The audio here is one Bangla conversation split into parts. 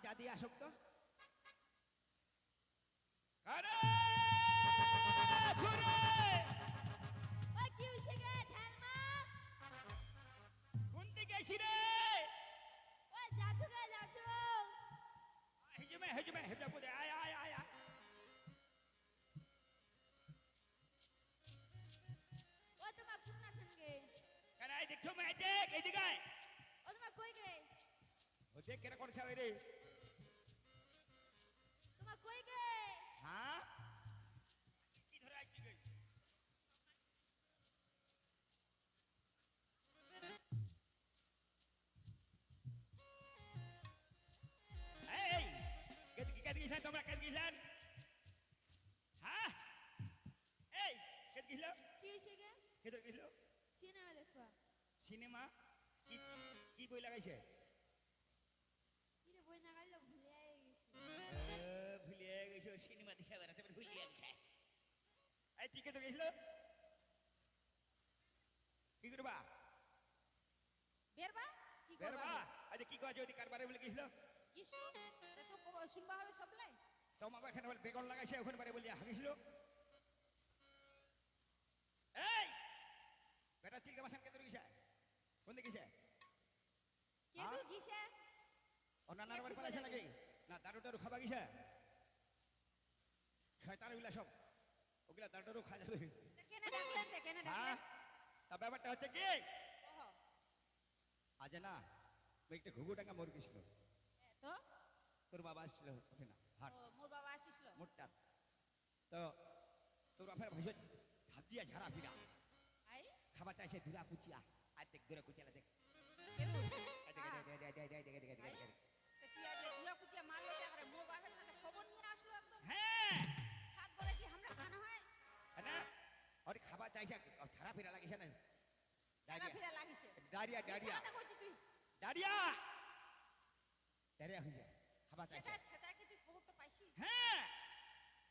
আরাম জাদি আসুক তো। দেখছ মে দেখ এদিকে ও তোমার কই গে? ও দেখ কেন করছে রে। সিনেমা দেখবা। সিনেমা? কি কি বই লাগাইছে? কি রে বই না গাইলো ভুলে গেছি। এ, ভুলিয়ে গেছো সিনেমা দেখে বেড়াতে বেড়ে ভুলিয়ে গেছে। এই তুই কেটে গেছিল? কি করবা? বেরবা? কি করবা? আজ কি কাজ যদি কারবারে বলে গেছিল? কিছু তো শুনবা হবে সবলাই? তোমার এখানে বেগুন লাগাইছে ওখানে বারে বলে হাগিছিল। নানার বাড়ি পালাইছে নাকি? না দারু টারু খাবা শয়তান ওগুলা সব। ওগুলা দারু টারু খাওয়া যাবে হ্যাঁ? তা ব্যাপারটা হচ্ছে কি? আজ না ওই একটা ঘুঘু টাঙ্গা মরে গেছিল তোর বাবা আসছিল ওঠে না হাট। মোর বাবা আসিছিল মোটটা। তো তোর বাপের ভাই হাতিয়া ঝাড়া ফিরা। খাবার চাইছে ধুরা কুচিয়া। আর দেখ ধুরা কুচিয়া দেখ। দেখ, দেখ, দেখ, দেখ, দেখ, দেখ, ওর খাবার চাইছে ঝাড়া ফিরা লাগিছে না? খানা ফিরা লাগিছে। কথা তুই হয়ে যায় খাবার চাইছে। এটা ছেঁচা কি তুই খবরটা পাইছি হ্যাঁ।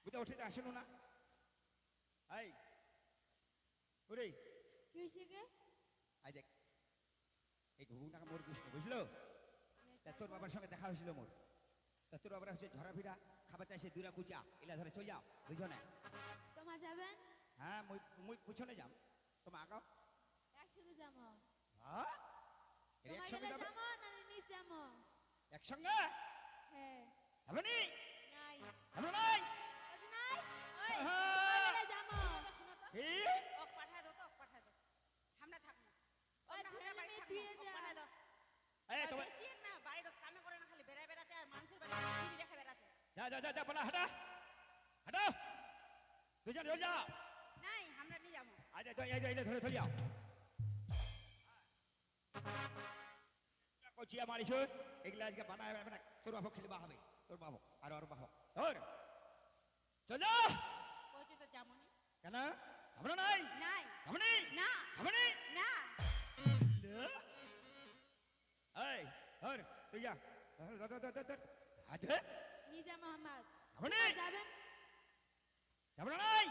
উঠে আসেন না এই। ওরে। কি হইছে গে আই দেখ। এই মোর কৃষ্ণ বুঝলো? তা তোর বাবার সঙ্গে দেখা হয়েছিল মোর। তা তোর বাবার হচ্ছে খাবার চাইছে দুরা কুচা। এলা ধরে চলে যাও বুঝো না? তোমার যাবেন মুই মুই পিছনে যাম তোমার আগাও একসাথে যাব হ্যাঁ তোমার একসঙ্গে যাবে যাব না নিচ যাব একসঙ্গে হ্যাঁ যাবে নি নাই যাবে নাই বলছি নাই ওই। তোমার তো কি ওক পাঠায় দাও তো ওক পাঠায় দাও আমরা থাকব ওই ছেলে মেয়ে দিয়ে যা। পাঠায় দাও এই তোমার বেশি না বাইরে কামে করে না খালি বেড়ায় বেড়াচ্ছে আর মানুষের বাড়ি রেখে বেড়াচ্ছে যা যা যা যা বলা হাঁটা হাঁটো দুজন চলে যাও আজ এই এই ধরে চলে যাও। কচিয়া মারিস এগুলা আজকে বানায় বানায় তোর বাবু খেলবা হবে। তোর বাবু আর ওর বাবু তোর চল যা। তো যাবনি। কেন? আমরা নাই? নাই। না। আমরা না। এই ধর তুই যা। ধর ধর ধর ধর ধর যা যাবেন? আমরা নাই?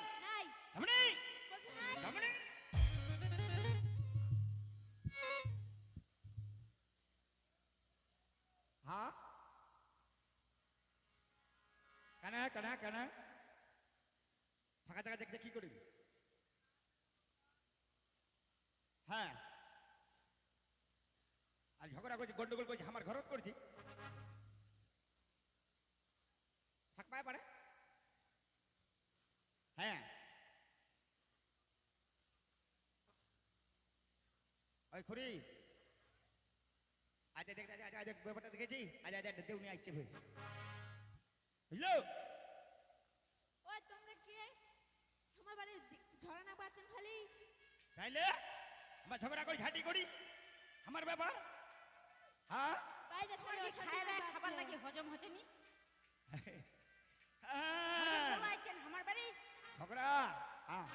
হ্যাঁ কেন কেন কেন? ফাঁকা জায়গা দেখতে কি করবি? হ্যাঁ। আর ঝগড়া করছি, গন্ডগোল করছি, আমার ঘরত করছি থাক পায় পারে হ্যাঁ ওই খুরি আজ দেখ আজ আজ ব্যাপারটা দেখেছি আজ আজ দেউ নিয়ে আসছে ফের বুঝলো? ওই তোমরা কে? আমার বাড়ি ঝরা পাচ্ছেন খালি? তাইলে আমরা ঝগড়া করি ঝাঁটি করি? আমার ব্যাপার? হ্যাঁ? বাইরে তোমার খালি কি খায় দেয় খাবার লাগি হজম হ্যাঁ। আমার বাড়ি? ঝগড়া? হ্যাঁ।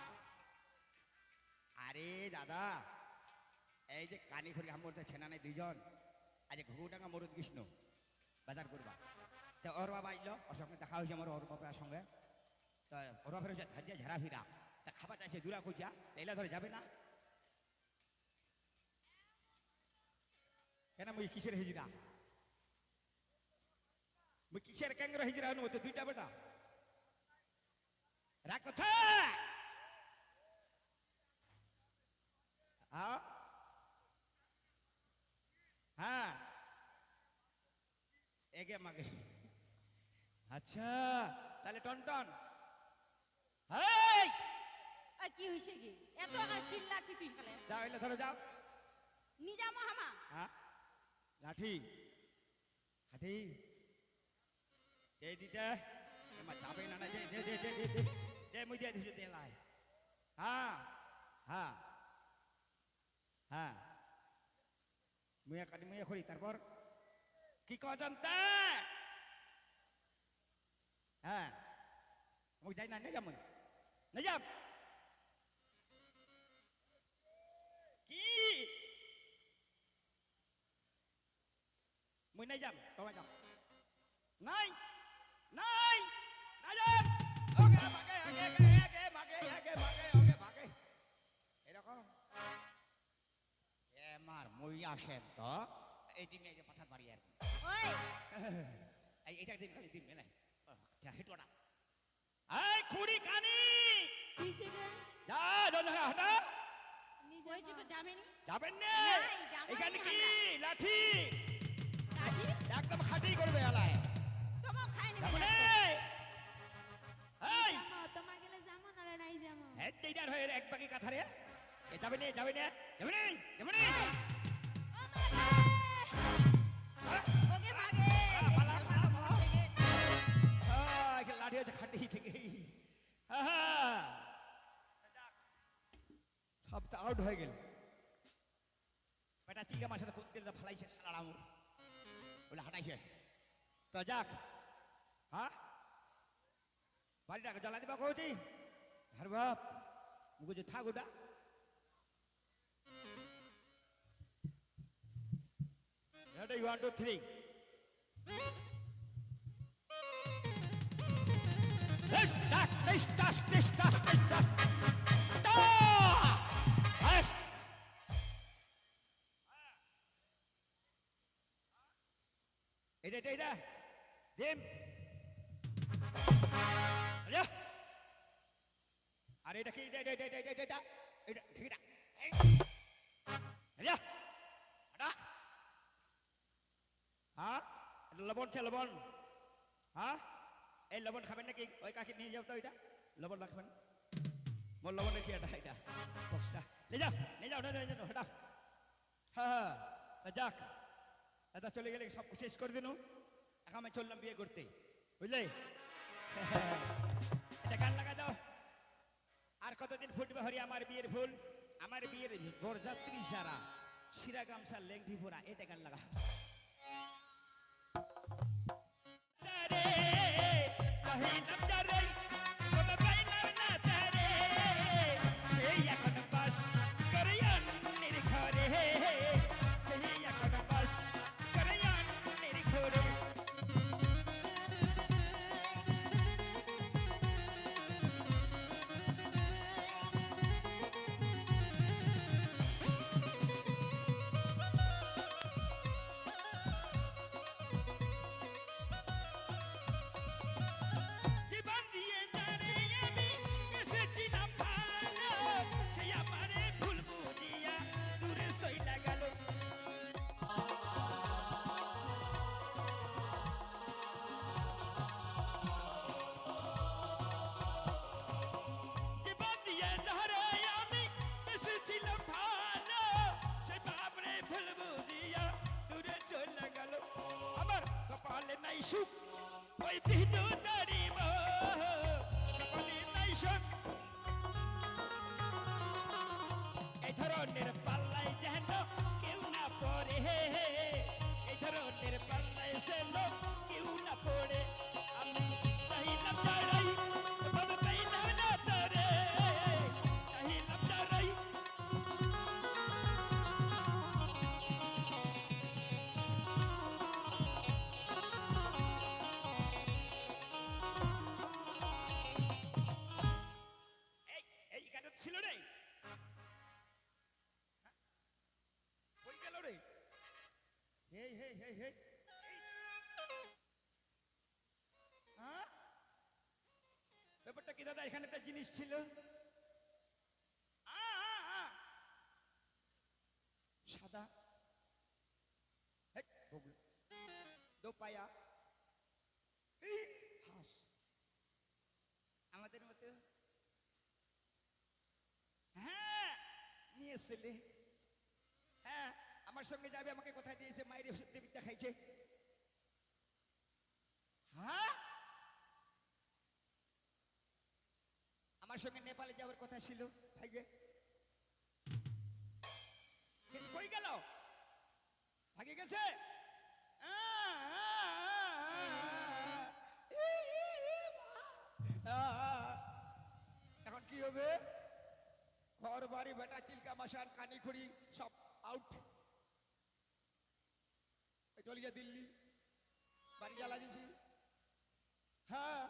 আরে দাদা এই যে কানি খড়ি আমার ছেনা নেই দুইজন, আজ ঘুঘুটাঙ্গা মরুদ কৃষ্ণ, বাজার করবা। তা ওর বাবা আইলো, ওর সঙ্গে দেখা হয়েছে আমার ওর বাবার সঙ্গে। তা ওর বাপের হচ্ছে ধারিয়া, ঝাড়া ফিরা। তা খাবার চাইছে দুরা কুচা এলা ধরে যাবে না। কেন মুই কিসের হেজিরা মুই কিসের ক্যাংরা হিজরা হনু তো দুইটা বেটা? রাখ কথা হ্যাঁ হ্যাঁ এগে মাগে আচ্ছা। তাহলে টনটন হেই! আর কি হইছে কি? এত খালে যাও এলে ধরো যাও নিজামো হামা হ্যাঁ? লাঠি। লাঠি। এই দিতে এমা যাবে না না দে দে দে দে দে দে। দে মুই দে দিছি দে লাই। হ্যাঁ হ্যাঁ। হ্যাঁ। মুই কাটি মুই করি তারপর? কি কয় জানতে হ্যাঁ মুই যাই না নে যাম মুই নে যাম কি মুই নাই যাম তোমায় যাম নাই নাই নাই যাম ওকে মাগে আগে আগে আগে মাগে আগে মাগে ওকে মাগে এরকম এমার মুই আসেন তো এই দিন এই যে পাঠার বাড়ি আর। ওই। এই এটা দিন খালি দিন মেলাই হেটোটা এই খুড়ি কানি! কিসে গে? যা হটা। ওই যুগে যাবেনি? না। এখানে কি। লাঠি? দাদি একদম খাটি করবে আলায় তোমাও খাই না। এই তোমার গেলে জামো নালে নাই জামো হ্যাঁ এইটার হয়ে এক বাকি কথা রে। এ যাবে না যাবে না যাবে না যাবে না। সব তো আউট হয়ে গেল বেটা চিংড়া মাছের কোন তেল ফালাইছে শালার আমুর বলে হাঁটাইছে তো যাক হ্যাঁ বাড়িটাকে জ্বালা দিবা কৌছি হর বাপ মুখে যে থাক ওটা Ready, one, two, three. This, লবণ আছে লবণ। হ্যাঁ এই লবণ খাবেন নাকি? ওই কাকে নিয়ে যাও তো এটা লবণ রাখবেন মোর লবণ রেখে এটা এটা। বক্সটা। নিয়ে যাও নিয়ে যাও ওটা নিয়ে যাও হটা হ্যাঁ হ্যাঁ যাক। দাদা চলে গেলে সব শেষ করে দিন। এখন আমি চললাম বিয়ে করতে। বুঝলে? এটা গান লাগা দাও। আর কতদিন ফুটবে হরি? আমার বিয়ের ফুল। আমার বিয়ের বরযাত্রী সারা। শিরা গামছা, লেংটি ফোরা এটা গান লাগা है এই ধরনের পাল্লাই যেন হে হে হ্যাঁ? ব্যাপারটা কি দাদা, এখানে একটা জিনিস ছিল? সাদা। দোপায়া। হাস। আমাদের মতো। হ্যাঁ নিয়েছিলে আমার সঙ্গে যাবে, আমাকে কোথায় দিয়েছে মায়ের সত্যি বিদ্যা খাইছে? হ্যাঁ? আমার সঙ্গে নেপালে যাওয়ার কথা ছিল কিন্তু কই গেল? ভাগে গেছে। এখন কি হবে? ঘর বাড়ি বেটা, চিলকা, মাসান, কানি, খড়ি, সব আউট চলে যা দিল্লি, বাড়ি জ্বালা দিচ্ছি হ্যাঁ।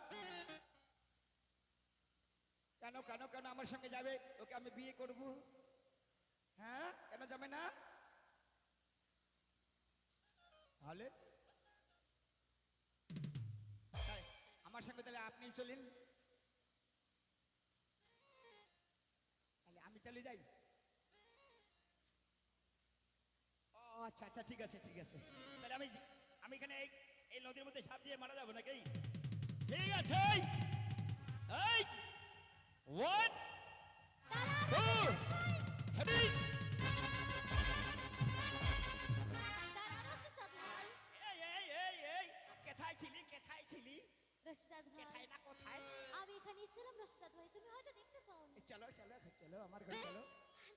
কেন কেন কেন আমার সঙ্গে যাবে? ওকে আমি বিয়ে করব। হ্যাঁ কেন যাবে না? তাহলে? আমার সঙ্গে তাহলে আপনি চলেন। তাহলে আমি চলে যাই। আচ্ছা আচ্ছা ঠিক আছে ঠিক আছে। তাহলে আমি আমি এখানে এই এই নদীর মধ্যে ঝাঁপ দিয়ে মারা যাব নাকি? ঠিক আছে এই ওয়ান টু থ্রি দাঁড়া রশিদাদ ভাই এই এই এই এই কোথায় ছিলি কোথায় ছিলি? রশিদাদ ভাই কোথায় না কোথায়? আমি এখানেই ছিলাম রশিদাদ ভাই তুমি হয়তো দেখতে পাওনি। চলো চলো চলো আমার ঘরে চলো।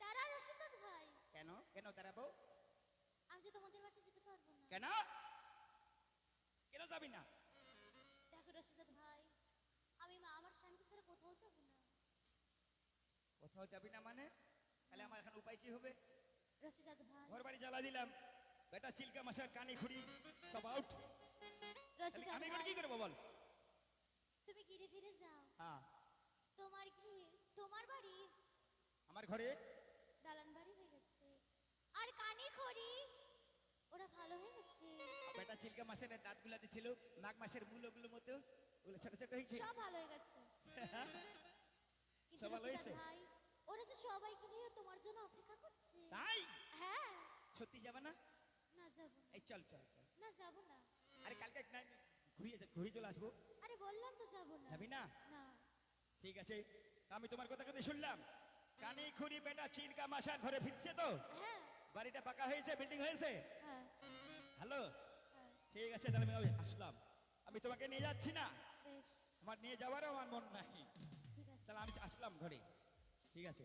দাঁড়া রশিদাদ ভাই। কেন? কেন দাঁড়াবো? যে তোমাদের বাড়িতে যেতে পারব না। কেন? কেন যাবি না? দেখো রশিদাদ ভাই আমি মা আমার স্বামীকে ছাড়া কোথাও যাব না। কোথাও যাবি না মানে? তাহলে আমার এখন উপায় কি হবে? রশিদাদ ভাই। ঘর বাড়ি জ্বালা দিলাম। বেটা চিলকা মাছের কানি খুঁড়ি সব আউট আমি এখন কি করব বল? তুমি গিরে ফিরে যাও। হ্যাঁ। তোমার কি তোমার বাড়ি? আমার ঘরে? দালান বাড়ি হয়ে গেছে। আর কানের খড়ি। ওরা ভালো হয়ে গেছে বেটা চিলকা নাক মূলগুলোর মতো ওগুলো ছোট ছোট হয়েছে। সব ভালো হয়ে গেছে। সব ভালো হয়েছে? ভাই ওরা যে সবাই তোমার জন্য অপেক্ষা করছে। তাই? হ্যাঁ। সত্যি যাবে না? না যাব। এই চল চল চল। না যাব না। আরে কালকে না ঘুরিয়ে ঘুরিয়ে চলে আসব। আরে বললাম তো যাব না। যাবি না? না। ঠিক আছে আমি তোমার কথা কথা শুনলাম। কানি খুঁড়ি বেটা চিলকা মাসার ঘরে ফিরছে তো? হ্যাঁ। বাড়িটা পাকা হয়েছে বিল্ডিং হয়েছে? হ্যাঁ। হ্যালো হ্যাঁ। ঠিক আছে তাহলে আমি আসলাম। আমি তোমাকে নিয়ে যাচ্ছি না? আমার নিয়ে যাওয়ারও আমার মন নাই। তাহলে আমি আসলাম ঘরে। ঠিক আছে।